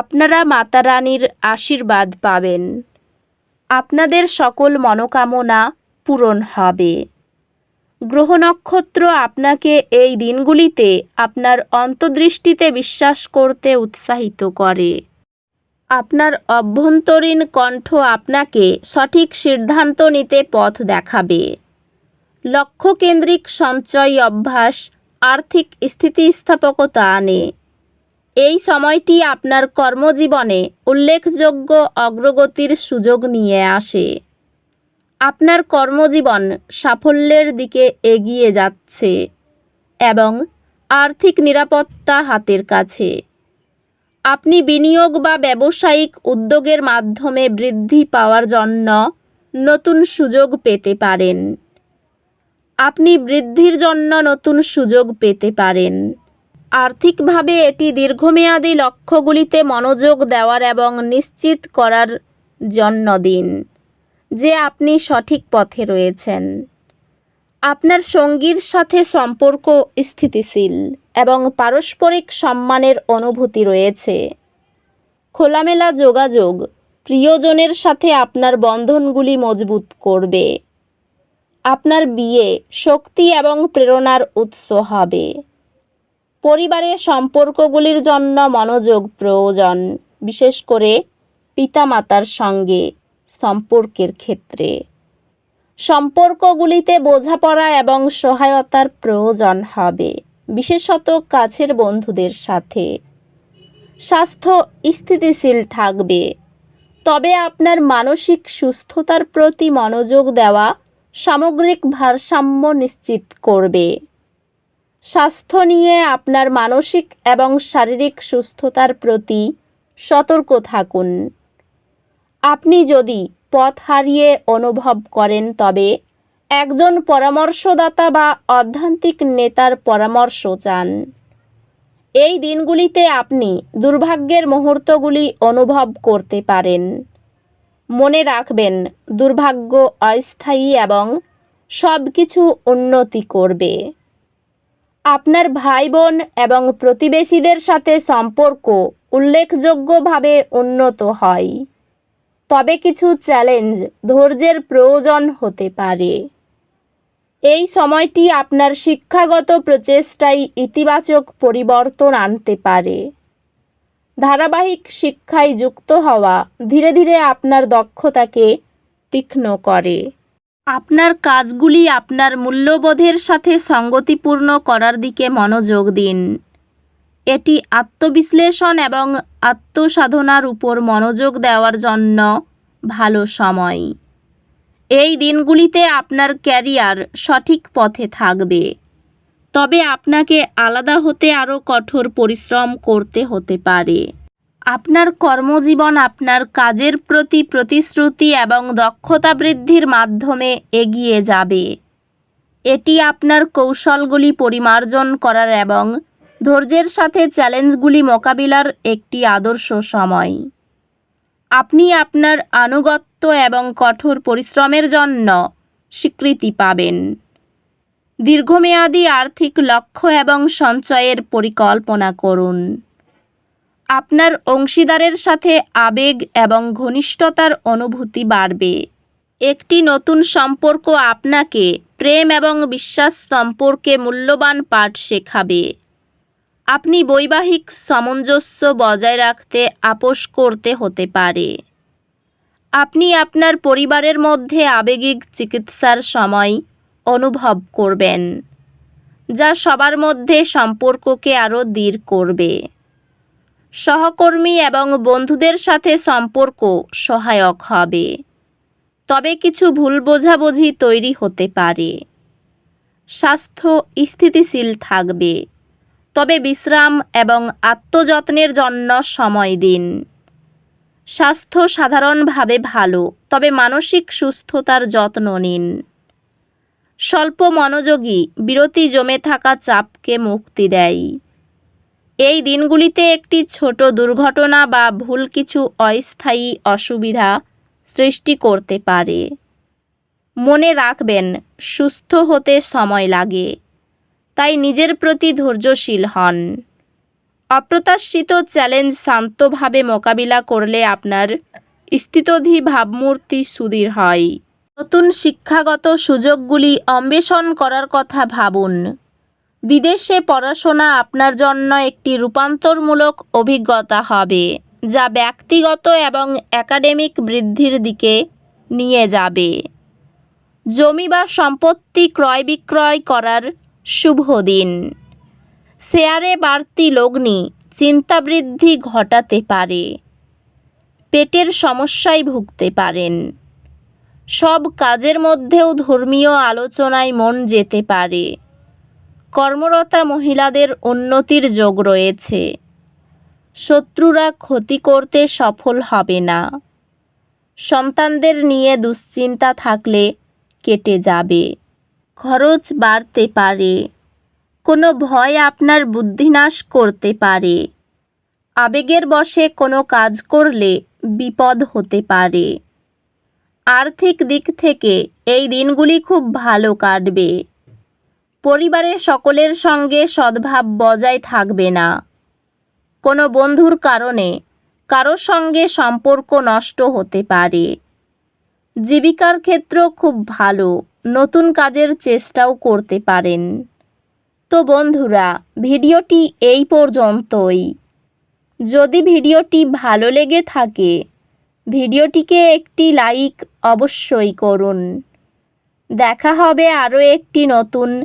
আপনারা মাতা রানীর আশীর্বাদ পাবেন। আপনাদের সকল মনোকামনা পূরণ হবে। গ্রহ নক্ষত্র আপনাকে এই দিনগুলিতে আপনার অন্তর্দৃষ্টিতে বিশ্বাস করতে উৎসাহিত করে। আপনার অভ্যন্তরীণ কণ্ঠ আপনাকে সঠিক সিদ্ধান্ত নিতে পথ দেখাবে। লক্ষ্যকেন্দ্রিক সঞ্চয় অভ্যাস, আর্থিক স্থিতিস্থাপকতা আনে। এই সময়টি আপনার কর্মজীবনে উল্লেখযোগ্য অগ্রগতির সুযোগ নিয়ে আসে। আপনার কর্মজীবন সাফল্যের দিকে এগিয়ে যাচ্ছে এবং আর্থিক নিরাপত্তা হাতের কাছে। আপনি বিনিয়োগ বা ব্যবসায়িক উদ্যোগের মাধ্যমে বৃদ্ধি পাওয়ার জন্য নতুন সুযোগ পেতে পারেন। আপনি বৃদ্ধির জন্য নতুন সুযোগ পেতে পারেন। আর্থিকভাবে এটি দীর্ঘমেয়াদী লক্ষ্যগুলিতে মনোযোগ দেওয়ার এবং নিশ্চিত করার জন্য দিন। যে আপনি সঠিক পথে রয়েছেন। আপনার সঙ্গীর সাথে সম্পর্ক স্থিতিশীল এবং পারস্পরিক সম্মানের অনুভূতি রয়েছে। খোলামেলা যোগাযোগ প্রিয়জনের সাথে আপনার বন্ধনগুলি মজবুত করবে। আপনার বিয়ে শক্তি এবং প্রেরণার উৎস হবে। পরিবারের সম্পর্কগুলির জন্য মনোযোগ প্রয়োজন, বিশেষ করে পিতামাতার সঙ্গে সম্পর্কের ক্ষেত্রে। সম্পর্কগুলিতে বোঝাপড়া এবং সহায়তার প্রয়োজন হবে, বিশেষত কাছের বন্ধুদের সাথে। স্বাস্থ্য স্থিতিশীল থাকবে, তবে আপনার মানসিক সুস্থতার প্রতি মনোযোগ দেওয়া সামগ্রিক ভারসাম্য নিশ্চিত করবে। স্বাস্থ্য নিয়ে আপনার মানসিক এবং শারীরিক সুস্থতার প্রতি সতর্ক থাকুন। আপনি যদি পথ হারিয়ে অনুভব করেন, তবে একজন পরামর্শদাতা বা অধ্যান্তিক নেতার পরামর্শ চান। এই দিনগুলিতে আপনি দুর্ভাগ্যের মুহূর্তগুলি অনুভব করতে পারেন। মনে রাখবেন, দুর্ভাগ্য অস্থায়ী এবং সব কিছু উন্নতি করবে। আপনার ভাই বোন এবং প্রতিবেশীদের সাথে সম্পর্ক উল্লেখযোগ্যভাবে উন্নত হয়। তবে কিছু চ্যালেঞ্জ ধৈর্যের প্রয়োজন হতে পারে। এই সময়টি আপনার শিক্ষাগত প্রচেষ্টায় ইতিবাচক পরিবর্তন আনতে পারে। ধারাবাহিক শিক্ষায় যুক্ত হওয়া ধীরে ধীরে আপনার দক্ষতাকে তীক্ষ্ণ করে। আপনার কাজগুলি আপনার মূল্যবোধের সাথে সঙ্গতিপূর্ণ করার দিকে মনোযোগ দিন। এটি আত্মবিশ্লেষণ এবং আত্মসাধনার উপর মনোযোগ দেওয়ার জন্য ভালো সময়। এই দিনগুলিতে আপনার ক্যারিয়ার সঠিক পথে থাকবে। তবে আপনাকে আলাদা হতে আরও কঠোর পরিশ্রম করতে হতে পারে। আপনার কর্মজীবন, আপনার কাজের প্রতি প্রতিশ্রুতি এবং দক্ষতা বৃদ্ধির মাধ্যমে এগিয়ে যাবে। এটি আপনার কৌশলগুলি পরিমার্জন করার এবং ধৈর্যের সাথে চ্যালেঞ্জগুলি মোকাবিলার একটি আদর্শ সময়। আপনি আপনার আনুগত্য এবং কঠোর পরিশ্রমের জন্য স্বীকৃতি পাবেন। দীর্ঘমেয়াদী আর্থিক লক্ষ্য এবং সঞ্চয়ের পরিকল্পনা করুন। আপনার অংশীদারের সাথে আবেগ এবং ঘনিষ্ঠতার অনুভূতি বাড়বে। একটি নতুন সম্পর্ক আপনাকে প্রেম এবং বিশ্বাস সম্পর্কে মূল্যবান পাঠ শেখাবে। আপনি বৈবাহিক সামঞ্জস্য বজায় রাখতে আপোষ করতে হতে পারে। আপনি আপনার পরিবারের মধ্যে আবেগিক চিকিৎসার সময় অনুভব করবেন, যা সবার মধ্যে সম্পর্ককে আরও দৃঢ় করবে। সহকর্মী এবং বন্ধুদের সাথে সম্পর্ক সহায়ক হবে। তবে কিছু ভুল বোঝাবুঝি তৈরি হতে পারে। স্বাস্থ্য স্থিতিশীল থাকবে। তবে বিশ্রাম এবং আত্মযত্নের জন্য সময় দিন। স্বাস্থ্য সাধারণভাবে ভালো, তবে মানসিক সুস্থতার যত্ন নিন। স্বল্প মনোযোগী, বিরতি জমে থাকা চাপকে মুক্তি দেয়। এই দিনগুলিতে একটি ছোট দুর্ঘটনা বা ভুল কিছু অস্থায়ী অসুবিধা সৃষ্টি করতে পারে। মনে রাখবেন, সুস্থ হতে সময় লাগে, তাই নিজের প্রতি ধৈর্যশীল হন। অপ্রত্যাশিত চ্যালেঞ্জ শান্তভাবে মোকাবিলা করলে আপনার স্থিতধী ভাবমূর্তি সুদৃঢ় হয়। নতুন শিক্ষাগত সুযোগগুলি অন্বেষণ করার কথা ভাবুন। বিদেশে পড়াশোনা আপনার জন্য একটি রূপান্তরমূলক অভিজ্ঞতা হবে, যা ব্যক্তিগত এবং একাডেমিক বৃদ্ধির দিকে নিয়ে যাবে। জমি বা সম্পত্তি ক্রয় বিক্রয় করার শুভ দিন। শেয়ারে বাড়তি লগ্নি চিন্তা বৃদ্ধি ঘটাতে পারে। পেটের সমস্যায় ভুগতে পারেন। সব কাজের মধ্যেও ধর্মীয় আলোচনায় মন যেতে পারে। কর্মরতা মহিলাদের উন্নতির যোগ রয়েছে। শত্রুরা ক্ষতি করতে সফল হবে না। সন্তানদের নিয়ে দুশ্চিন্তা থাকলে কেটে যাবে। খরচ বাড়তে পারে। কোনো ভয় আপনার বুদ্ধিনাশ করতে পারে। আবেগের বশে কোনো কাজ করলে বিপদ হতে পারে। আর্থিক দিক থেকে এই দিনগুলি খুব ভালো কাটবে। পরিবারের সকলের সঙ্গে সদ্ভাব বজায় থাকবে না। কোনো বন্ধুর কারণে কারও সঙ্গে সম্পর্ক নষ্ট হতে পারে। জীবিকার ক্ষেত্র খুব ভালো, নতুন কাজের চেষ্টাও করতে পারেন। তো বন্ধুরা, ভিডিওটি এই পর্যন্তই। যদি ভিডিওটি ভালো লেগে থাকে, ভিডিওটিকে একটি লাইক অবশ্যই করুন। দেখা হবে আরও একটি নতুন